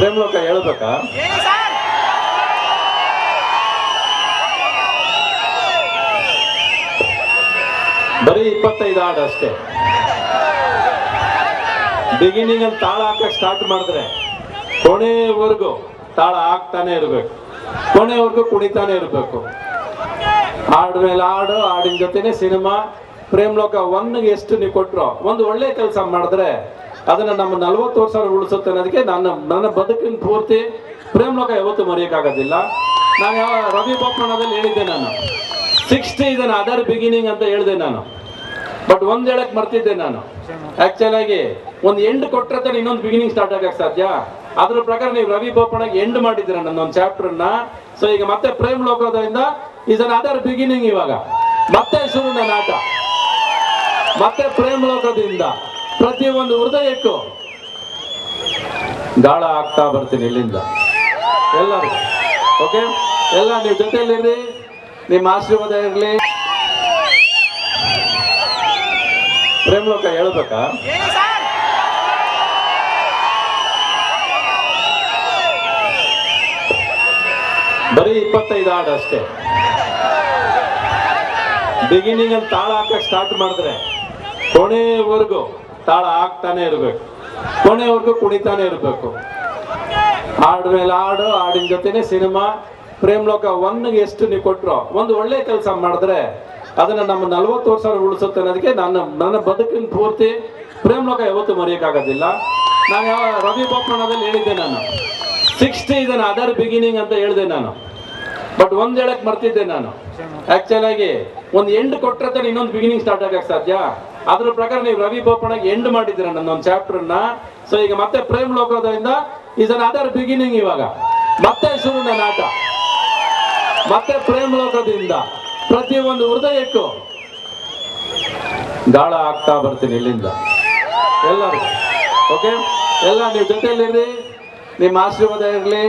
ಪ್ರೇಮ್ಲೋಕ ಹೇಳ್ಬೇಕಾ? ಬರೀ ಇಪ್ಪತ್ತೈದು ಹಾಡು ಅಷ್ಟೇ. ಬಿಗಿನಿಂಗ್ ಅಲ್ಲಿ ತಾಳ ಹಾಕಕ್ ಸ್ಟಾರ್ಟ್ ಮಾಡಿದ್ರೆ ಕೊನೆವರೆಗೂ ತಾಳ ಹಾಕ್ತಾನೆ ಇರಬೇಕು. ಕೊನೆವರೆಗೂ ಕುಣಿತಾನೆ ಇರಬೇಕು. ಹಾಡ್ ಮೇಲೆ ಹಾಡು ಹಾಡಿನ ಜೊತೆನೆ ಸಿನಿಮಾ. ಪ್ರೇಮ್ ಲೋಕ ಒನ್ಗೆ ಎಷ್ಟು ನೀವು ಕೊಟ್ರು ಒಂದು ಒಳ್ಳೆ ಕೆಲಸ ಮಾಡಿದ್ರೆ ಅದನ್ನ ನಮ್ಮ ನಲವತ್ತು ವರ್ಷ ಉಳಿಸುತ್ತೆ ಅನ್ನೋದಕ್ಕೆ ನನ್ನ ನನ್ನ ಬದುಕಿನ ಪೂರ್ತಿ ಪ್ರೇಮ್ ಲೋಕ ಯಾವತ್ತೂ ಮರೆಯೋಕ್ಕಾಗೋದಿಲ್ಲ. ನಾನು ಯಾವ ರವಿ ಬೋಪಣ್ಣದಲ್ಲಿ ಹೇಳಿದ್ದೆ ನಾನು. ಸಿಕ್ಸ್ಟಿ ಇದನ್ನು ಅದರ್ ಬಿಗಿನಿಂಗ್ ಅಂತ ಹೇಳಿದೆ ನಾನು. ಬಟ್ ಒಂದು ಹೇಳಕ್ ಮರ್ತಿದ್ದೆ ನಾನು. ಆಕ್ಚುಲ್ ಆಗಿ ಒಂದ್ ಎಂಡ್ ಕೊಟ್ಟರೆ ತಾನೆ ಇನ್ನೊಂದು ಬಿಗಿನಿಂಗ್ ಸ್ಟಾರ್ಟ್ ಆಗಕ್ಕೆ ಸಾಧ್ಯ? ಅದ್ರ ಪ್ರಕಾರ ನೀವು ರವಿ ಬೋಪಣ್ಣಗೆ ಎಂಡ್ ಮಾಡಿದ್ದೀರ ನನ್ನೊಂದು ಚಾಪ್ಟರ್ನ ಸೊ ಈಗ ಮತ್ತೆ ಪ್ರೇಮ್ ಲೋಕದಿಂದ ಇಸ್ ಅನ್ ಅದರ್ ಬಿಗಿನಿಂಗ್ ಇವಾಗ. ಮತ್ತೆ ಶುರು ನನ್ನ ಆಟ ಮತ್ತೆ ಪ್ರೇಮ್ ಲೋಕದಿಂದ. ಪ್ರತಿ ಒಂದು ಹೃದಯಕ್ಕೂ ಗಾಳ ಆಗ್ತಾ ಬರ್ತೀನಿ ಇಲ್ಲಿಂದ. ಎಲ್ಲರೂ ಓಕೆ ಎಲ್ಲ ನೀವು ಜೊತೆಯಲ್ಲಿರ್ರಿ ನಿಮ್ಮ ಆಶೀರ್ವಾದ ಇರಲಿ. ಪ್ರೇಮ್ ಲೋಕ ಹೇಳ್ಬೇಕಾ? ಬರೀ ಇಪ್ಪತ್ತೈದು ಹಾಡು ಅಷ್ಟೇ. ಬಿಗಿನಿಂಗ್ ಅಲ್ಲಿ ತಾಳ ಹಾಕಕ್ ಸ್ಟಾರ್ಟ್ ಮಾಡಿದ್ರೆ ಕೊನೆವರೆಗೂ ತಾಳ ಆಗ್ತಾನೆ ಇರಬೇಕು. ಕೊನೆವರೆಗೂ ಕುಣಿತಾನೆ ಇರಬೇಕು. ಹಾಡ್ ಮೇಲೆ ಹಾಡು, ಹಾಡಿನ ಜೊತೆನೆ ಸಿನಿಮಾ, ಪ್ರೇಮ್ ಲೋಕ ಒನ್ಗೆ ಎಷ್ಟು ನೀವು ಕೊಟ್ರು, ಒಂದು ಒಳ್ಳೆ ಕೆಲಸ ಮಾಡಿದ್ರೆ ಅದನ್ನ ನಮ್ಮ ನಲ್ವತ್ತು ವರ್ಷ ಉಳಿಸುತ್ತೆ ಅನ್ನೋದಕ್ಕೆ ನನ್ನ ನನ್ನ ಬದುಕಿನ ಪೂರ್ತಿ ಪ್ರೇಮ್ ಲೋಕ ಯಾವತ್ತೂ ಮರೆಯೋಕ್ಕಾಗೋದಿಲ್ಲ. ನಾನು ಯಾವ ರವಿ ಬೋಪಣ್ಣದಲ್ಲಿ ಹೇಳಿದ್ದೆ ನಾನು. ಸಿಕ್ಸ್ಟಿ ಇದನ್ನ ಅದರ್ ಬಿಗಿನಿಂಗ್ ಅಂತ ಹೇಳಿದೆ ನಾನು. ಬಟ್ ಒಂದ್ ಹೇಳಕ್ ಮರ್ತಿದ್ದೆ ನಾನು. ಆಕ್ಚುಲ್ ಒಂದ್ ಎಂಡ್ ಕೊಟ್ಟರೆ ಇನ್ನೊಂದು ಬಿಗಿನಿಂಗ್ ಸ್ಟಾರ್ಟ್ ಆಗಕ್ಕೆ ಸಾಧ್ಯ? ಅದ್ರ ಪ್ರಕಾರ ನೀವು ರವಿ ಬೋಪಣ್ಣಗೆ ಎಂಡ್ ಮಾಡಿದ್ದೀರ ನನ್ನೊಂದು ಚಾಪ್ಟರ್ನ ಸೊ ಈಗ ಮತ್ತೆ ಪ್ರೇಮ್ ಲೋಕದಿಂದ ಇಸ್ ಅನ್ ಅದರ್ ಬಿಗಿನಿಂಗ್ ಇವಾಗ. ಮತ್ತೆ ನನ್ನ ಆಟ ಮತ್ತೆ ಪ್ರೇಮ್ ಲೋಕದಿಂದ ಪ್ರತಿ ಒಂದು ಹೃದಯಕ್ಕೂ ಗಾಳ ಆಗ್ತಾ ಬರ್ತೀನಿ ಇಲ್ಲಿಂದ. ಎಲ್ಲರೂ. ಓಕೆ ಎಲ್ಲ ನೀವು ಜೊತೆಯಲ್ಲಿರಿ ನಿಮ್ಮ ಆಶೀರ್ವಾದ ಇರಲಿ.